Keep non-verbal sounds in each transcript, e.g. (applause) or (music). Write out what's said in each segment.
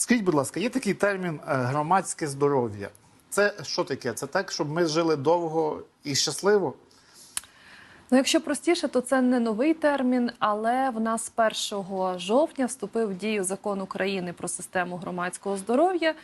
Скажіть, будь ласка, є такий термін е, громадське здоров'я. Це що таке? Це так, щоб ми жили довго і щасливо? Ну, якщо простіше, то це не новий термін, але в нас 1 жовтня вступив в дію закон України про систему громадського здоров'я,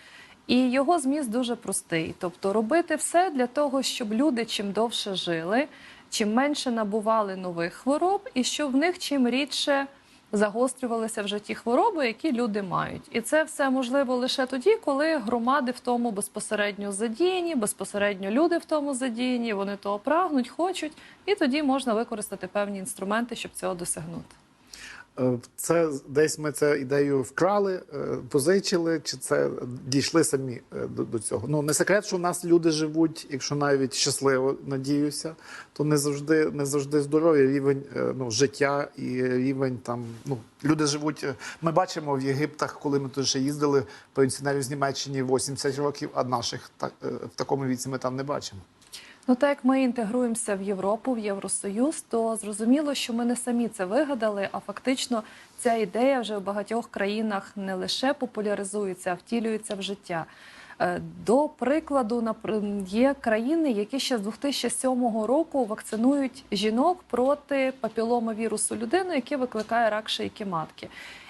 і його зміст дуже простий: тобто робити все для того, щоб люди чим довше жили, чим менше набували нових хвороб, і щоб в них чим рідше загострювалися вже ті хвороби, які люди мають. І це все можливо лише тоді, коли громади в тому безпосередньо задіяні, безпосередньо люди в тому задіяні, вони того прагнуть, хочуть, і тоді можна використати певні інструменти, щоб цього досягнути. Е, Це десь ми цю ідею вкрали, е, позичили, чи це дійшли самі е, до, до цього? Ну не секрет, що у нас люди живуть, якщо навіть щасливо, надіюся, то не завжди не завжди здоров'я, рівень ну, життя і рівень там. Ну люди живуть. Ми бачимо в Єгиптах, коли ми тут ще їздили пенсіонерів з Німеччини 80 років, а наших так в такому віці ми там не бачимо. Ну, так як ми інтегруємося в Європу, в Євросоюз, то зрозуміло, що ми не самі це вигадали, а фактично ця ідея вже в багатьох країнах не лише популяризується, а втілюється в життя. Е, До прикладу, є країни, які ще з 2007 року вакцинують жінок проти папіломавірусу людини, який викликає рак шийки матки.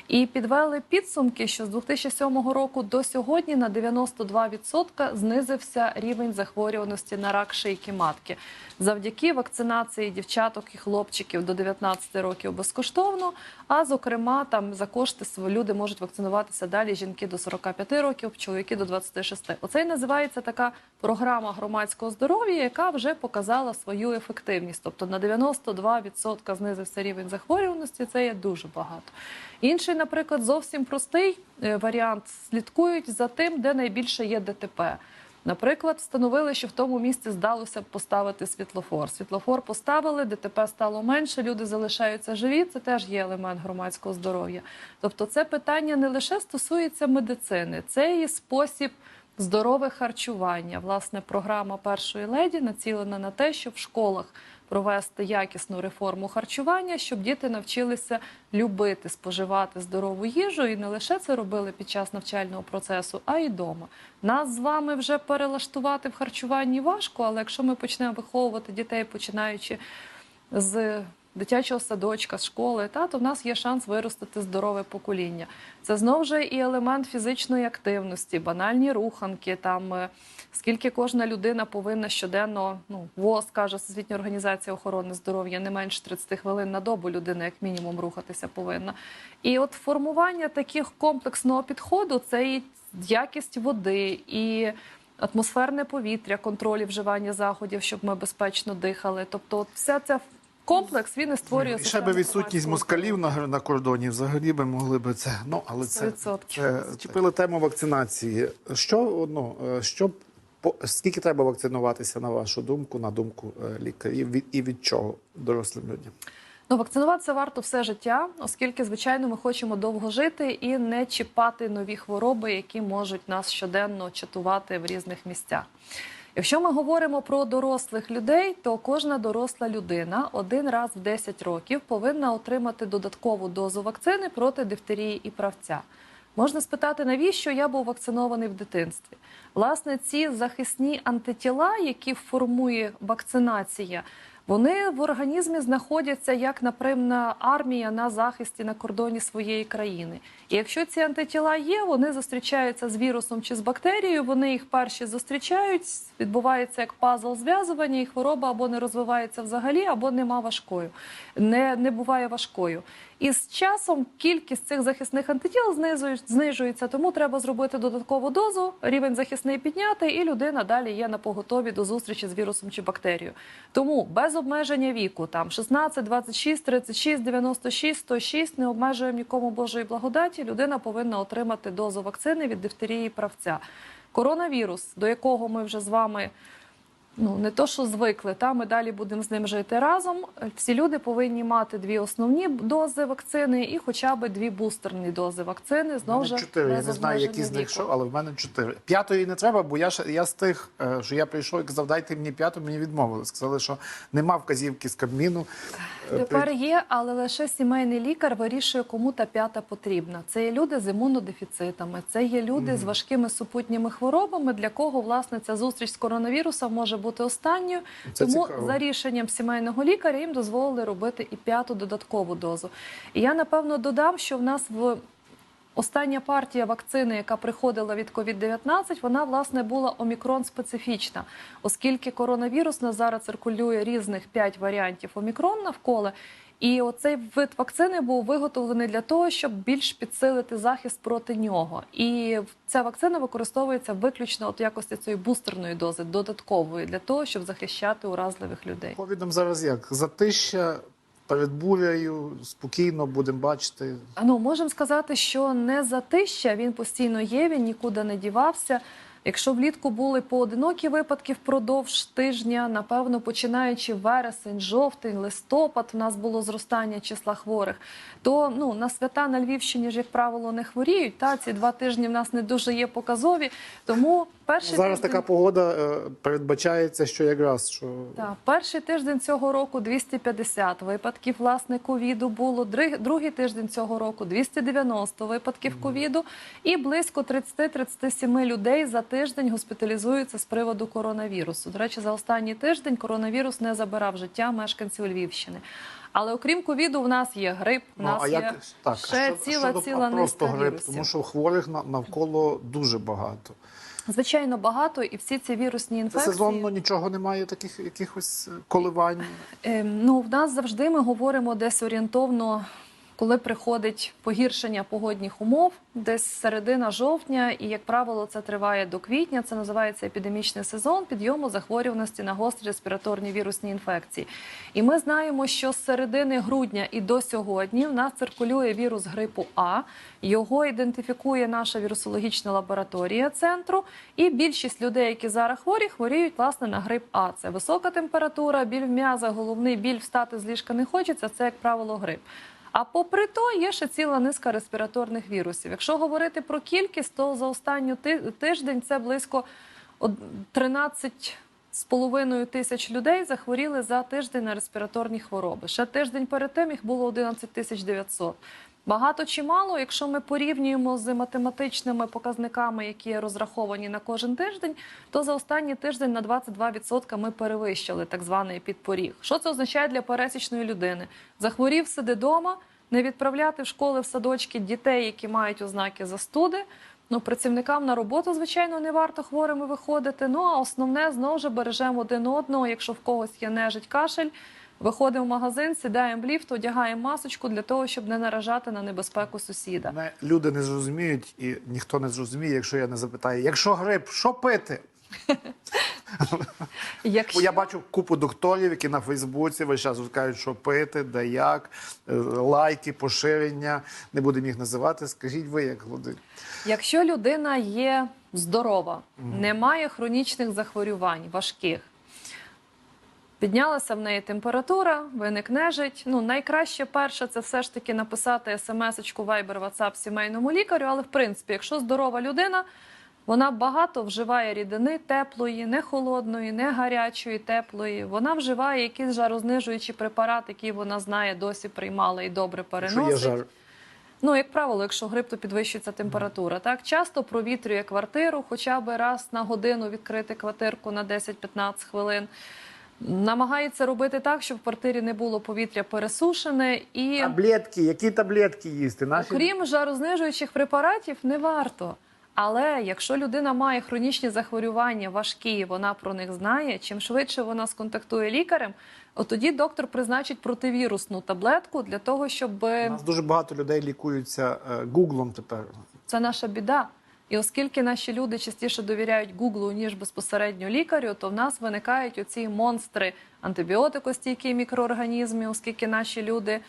І підвели підсумки, що з 2007 року до сьогодні на 92% знизився рівень захворюваності на рак шийки матки завдяки вакцинації дівчаток і хлопчиків до 19 років безкоштовно. А зокрема, там за кошти люди можуть вакцинуватися далі. Жінки до 45 років, чоловіки до 26. Оце й називається така програма громадського здоров'я, яка вже показала свою ефективність. Тобто на 92% знизився рівень захворюваності. Це є дуже багато. Інший, наприклад, зовсім простий е, варіант. Слідкують за тим, де найбільше є ДТП. Наприклад, встановили, що в тому місці здалося б поставити світлофор. Світлофор поставили, ДТП стало менше, люди залишаються живі. Це теж є елемент громадського здоров'я. Тобто, це питання не лише стосується медицини, це і спосіб здорове харчування. Власне, програма першої леді націлена на те, щоб в школах провести якісну реформу харчування, щоб діти навчилися любити споживати здорову їжу, і не лише це робили під час навчального процесу, а й вдома. Нас з вами вже перелаштувати в харчуванні важко, але якщо ми почнемо виховувати дітей, починаючи з дитячого садочка, школи, та то в нас є шанс виростити здорове покоління. Це знову ж і елемент фізичної активності, банальні руханки, там е, скільки кожна людина повинна щоденно, ну ВОЗ каже Всесвітня організація охорони здоров'я, не менше 30 хвилин на добу людина, як мінімум, рухатися повинна. І от формування таких комплексного підходу це і якість води і. Атмосферне повітря, контроль і вживання заходів, щоб ми безпечно дихали. Тобто, от вся ця комплекс він і створює І ще би відсутність москалів на, на кордоні взагалі би могли би це. Ну але це, 100%. це зачепили тему вакцинації. Що ну що скільки треба вакцинуватися на вашу думку, на думку е, лікарів і від чого дорослим людям? Ну, вакцинуватися варто все життя, оскільки, звичайно, ми хочемо довго жити і не чіпати нові хвороби, які можуть нас щоденно чатувати в різних місцях. Якщо ми говоримо про дорослих людей, то кожна доросла людина один раз в 10 років повинна отримати додаткову дозу вакцини проти дифтерії і правця. Можна спитати, навіщо я був вакцинований в дитинстві? Власне, ці захисні антитіла, які формує вакцинація, вони в організмі знаходяться як напевна армія на захисті на кордоні своєї країни. І якщо ці антитіла є, вони зустрічаються з вірусом чи з бактерією, вони їх перші зустрічають, відбувається як пазл зв'язування, і хвороба або не розвивається взагалі, або нема важкою, не, не буває важкою. І з часом кількість цих захисних антитіл знижується, тому треба зробити додаткову дозу, рівень захисний підняти, і людина далі є на поготові до зустрічі з вірусом чи бактерією. Тому без обмеження віку, там 16, 26, 36, 96, 106, не обмежуємо нікому Божої благодаті. Людина повинна отримати дозу вакцини від дифтерії правця. Коронавірус, до якого ми вже з вами ну не то, що звикли, та ми далі будемо з ним жити разом. Всі люди повинні мати дві основні дози вакцини і хоча б дві бустерні дози вакцини. Знову ж чотири. Я не знаю, які з них що, але в мене чотири. П'ятої не треба, бо я ж я з тих, е, що я прийшов і казав, дайте мені п'яту, мені відмовили. Сказали, що нема вказівки з Кабміну. Е, Тепер є, але лише сімейний лікар вирішує, кому та п'ята потрібна. Це є люди з імунодефіцитами, це є люди з важкими супутніми хворобами, для кого власне ця зустріч з коронавірусом може бути останньою. Це Тому цікаво. за рішенням сімейного лікаря їм дозволили робити і п'яту додаткову дозу. І я напевно додам, що в нас в Остання партія вакцини, яка приходила від COVID-19, вона власне була омікрон специфічна, оскільки коронавірус на зараз циркулює різних 5 варіантів омікрон навколо. І оцей вид вакцини був виготовлений для того, щоб більш підсилити захист проти нього. І ця вакцина використовується виключно от якості цієї бустерної дози, додаткової для того, щоб захищати уразливих людей. Ковідом зараз як? Затища перед бурею, спокійно будемо бачити. Ну, можемо сказати, що не затища, він постійно є, він нікуди не дівався. Якщо влітку були поодинокі випадки впродовж тижня, напевно, починаючи вересень, жовтень, листопад, у нас було зростання числа хворих, то ну на свята на Львівщині ж, як правило, не хворіють. Та ці два тижні в нас не дуже є показові. Тому перший Зараз тиждень... така погода е, передбачається, що якраз що Так, перший тиждень цього року 250 випадків власне ковіду було. Другий тиждень цього року 290 випадків ковіду, і близько 30-37 людей за тиждень госпіталізуються з приводу коронавірусу. До речі, за останній тиждень коронавірус не забирав життя мешканців Львівщини. Але окрім ковіду, в нас є грип, в Ну, а є як так, ще що- ціла ціла просто низка грип, вірусів. тому що хворих на- навколо дуже багато. Звичайно, багато, і всі ці вірусні Це інфекції. сезонно нічого немає, таких якихось е, коливань. Ем, Ну, в нас завжди ми говоримо десь орієнтовно, коли приходить погіршення погодних умов, десь середина жовтня, і як правило, це триває до квітня. Це називається епідемічний сезон підйому захворюваності на гострі респіраторні вірусні інфекції. І ми знаємо, що з середини грудня і до сьогодні в нас циркулює вірус грипу А. Його ідентифікує наша вірусологічна лабораторія центру. І більшість людей, які зараз хворі, хворіють власне на грип А. Це висока температура, біль в м'язах, головний біль встати з ліжка не хочеться. Це як правило грип. А попри то є ще ціла низка респіраторних вірусів. Якщо говорити про кількість, то за останню тиждень це близько од- 13 з половиною тисяч людей захворіли за тиждень на респіраторні хвороби. Ще тиждень перед тим їх було 11 тисяч 900. Багато чи мало, якщо ми порівнюємо з математичними показниками, які розраховані на кожен тиждень, то за останній тиждень на 22% ми перевищили так званий підпоріг. Що це означає для пересічної людини? Захворів, сиди вдома, не відправляти в школи, в садочки дітей, які мають ознаки застуди. Ну, працівникам на роботу, звичайно, не варто хворими виходити. Ну а основне знову ж бережемо один одного. Якщо в когось є нежить кашель, виходимо в магазин, сідаємо в ліфт, одягаємо масочку для того, щоб не наражати на небезпеку сусіда. Мене люди не зрозуміють, і ніхто не зрозуміє, якщо я не запитаю, якщо грип, що пити? (laughs) Якщо... я бачу купу докторів, які на Фейсбуці весь час кажуть, що пити, де як, е, лайки, поширення. Не будемо їх називати. Скажіть ви, як люди. Якщо людина є здорова, не має хронічних захворювань важких, піднялася в неї температура, виник нежить. Ну, найкраще перше це все ж таки написати смс-очку Viber, WhatsApp сімейному лікарю. Але в принципі, якщо здорова людина, вона багато вживає рідини теплої, не холодної, не гарячої, теплої. Вона вживає якийсь жарознижуючий препарат, який вона знає, досі приймала і добре Що є переносить. жар. Ну, як правило, якщо грип, то підвищується температура. Так часто провітрює квартиру, хоча б раз на годину відкрити квартирку на 10-15 хвилин. Намагається робити так, щоб в квартирі не було повітря пересушене і Таблетки, які таблетки їсти? Наші окрім жарознижуючих препаратів не варто. Але якщо людина має хронічні захворювання важкі, вона про них знає. Чим швидше вона сконтактує лікарем, от тоді доктор призначить противірусну таблетку для того, щоб У нас дуже багато людей лікуються е, гуглом тепер. Це наша біда. І оскільки наші люди частіше довіряють Гуглу, ніж безпосередньо лікарю, то в нас виникають оці монстри антибіотикостійкі мікроорганізмів, оскільки наші люди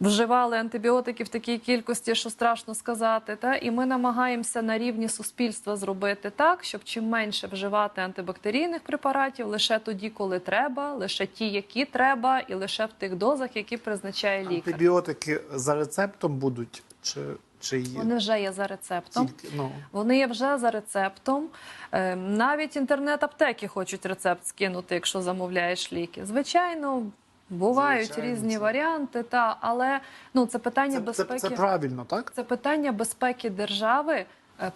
вживали антибіотики в такій кількості, що страшно сказати. Та? І ми намагаємося на рівні суспільства зробити так, щоб чим менше вживати антибактерійних препаратів лише тоді, коли треба, лише ті, які треба, і лише в тих дозах, які призначає лікар. Антибіотики за рецептом будуть чи, чи є Вони вже є за рецептом. тільки ну Вони є вже за рецептом. Е, Навіть інтернет-аптеки хочуть рецепт скинути, якщо замовляєш ліки. Звичайно, бувають Звичайно, різні це- варіанти, та але ну це питання це, це, безпеки. це правильно, так? Це питання безпеки держави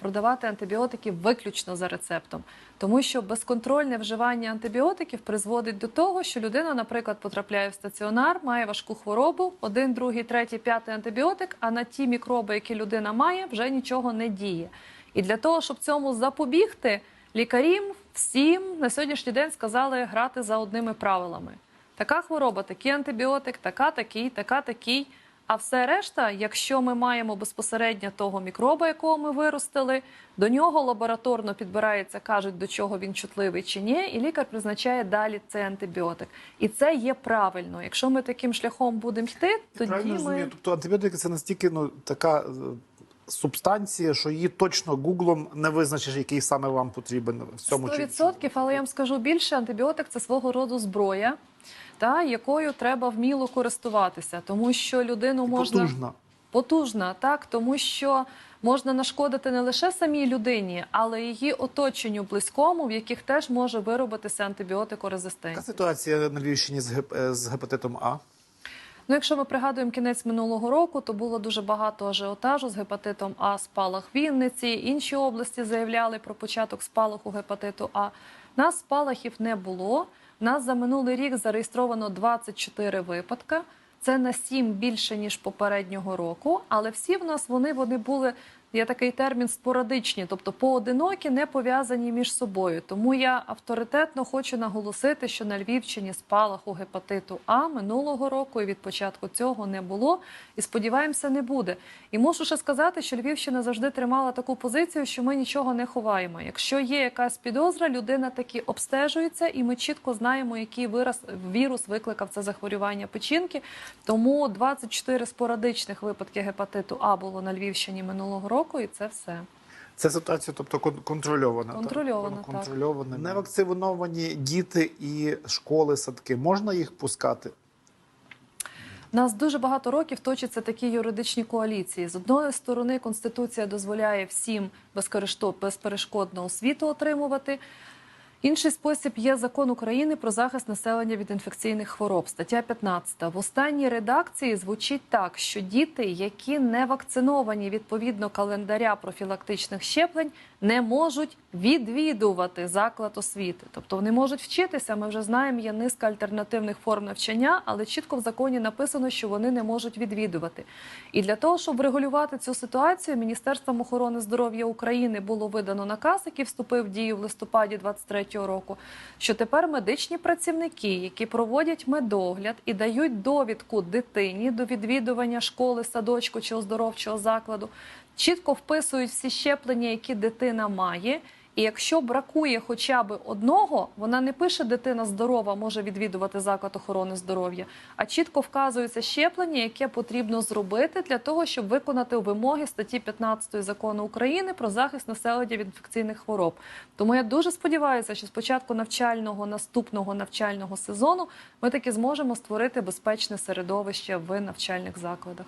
продавати антибіотики виключно за рецептом, тому що безконтрольне вживання антибіотиків призводить до того, що людина, наприклад, потрапляє в стаціонар, має важку хворобу, один, другий, третій, п'ятий антибіотик, а на ті мікроби, які людина має, вже нічого не діє. І для того, щоб цьому запобігти, лікарям всім на сьогоднішній день сказали грати за одними правилами. Така хвороба, такий антибіотик, така, такий, така, такий. А все решта, якщо ми маємо безпосередньо того мікроба, якого ми виростили, до нього лабораторно підбирається, кажуть, до чого він чутливий чи ні, і лікар призначає далі цей антибіотик. І це є правильно. Якщо ми таким шляхом будемо йти, тоді правильно ми розумію. Тобто антибіотики це настільки ну, така субстанція, що її точно гуглом не визначиш, який саме вам потрібен в цьому чи 100%, але я вам скажу більше, антибіотик це свого роду зброя, та, якою треба вміло користуватися, тому що людину можна потужна. потужна, так тому що можна нашкодити не лише самій людині, але й її оточенню близькому, в яких теж може виробитися Яка ситуація на Львівщині з, геп- з гепатитом А? Ну, якщо ми пригадуємо кінець минулого року, то було дуже багато ажіотажу з гепатитом А, спалах Вінниці. Інші області заявляли про початок спалаху гепатиту А. Нас спалахів не було. У нас за минулий рік зареєстровано 24 випадка. Це на 7 більше ніж попереднього року, але всі в нас вони, вони були. Є такий термін спорадичні, тобто поодинокі, не пов'язані між собою. Тому я авторитетно хочу наголосити, що на Львівщині спалаху гепатиту А минулого року і від початку цього не було. І сподіваємося, не буде. І мушу ще сказати, що Львівщина завжди тримала таку позицію, що ми нічого не ховаємо. Якщо є якась підозра, людина таки обстежується, і ми чітко знаємо, який вираз вірус викликав це захворювання печінки. Тому 24 спорадичних випадки гепатиту А було на Львівщині минулого року, і це все. Це ситуація, тобто контрольована. контрольована. так? Контрольована, так. Невакциновані діти і школи, садки. Можна їх пускати? У нас дуже багато років точаться такі юридичні коаліції. З одної сторони, конституція дозволяє всім безперешкодно освіту отримувати. Інший спосіб є закон України про захист населення від інфекційних хвороб, стаття 15. В останній редакції звучить так, що діти, які не вакциновані відповідно календаря профілактичних щеплень, не можуть відвідувати заклад освіти. Тобто вони можуть вчитися. Ми вже знаємо, є низка альтернативних форм навчання, але чітко в законі написано, що вони не можуть відвідувати. І для того, щоб врегулювати цю ситуацію, Міністерством охорони здоров'я України було видано наказ, який вступив в дію в листопаді 23-го року. Що тепер медичні працівники, які проводять медогляд і дають довідку дитині до відвідування школи, садочку чи оздоровчого закладу, чітко вписують всі щеплення, які дитина має. І якщо бракує хоча б одного, вона не пише дитина здорова, може відвідувати заклад охорони здоров'я, а чітко вказується щеплення, яке потрібно зробити для того, щоб виконати вимоги статті 15 закону України про захист населення від інфекційних хвороб. Тому я дуже сподіваюся, що з початку навчального наступного навчального сезону ми таки зможемо створити безпечне середовище в навчальних закладах.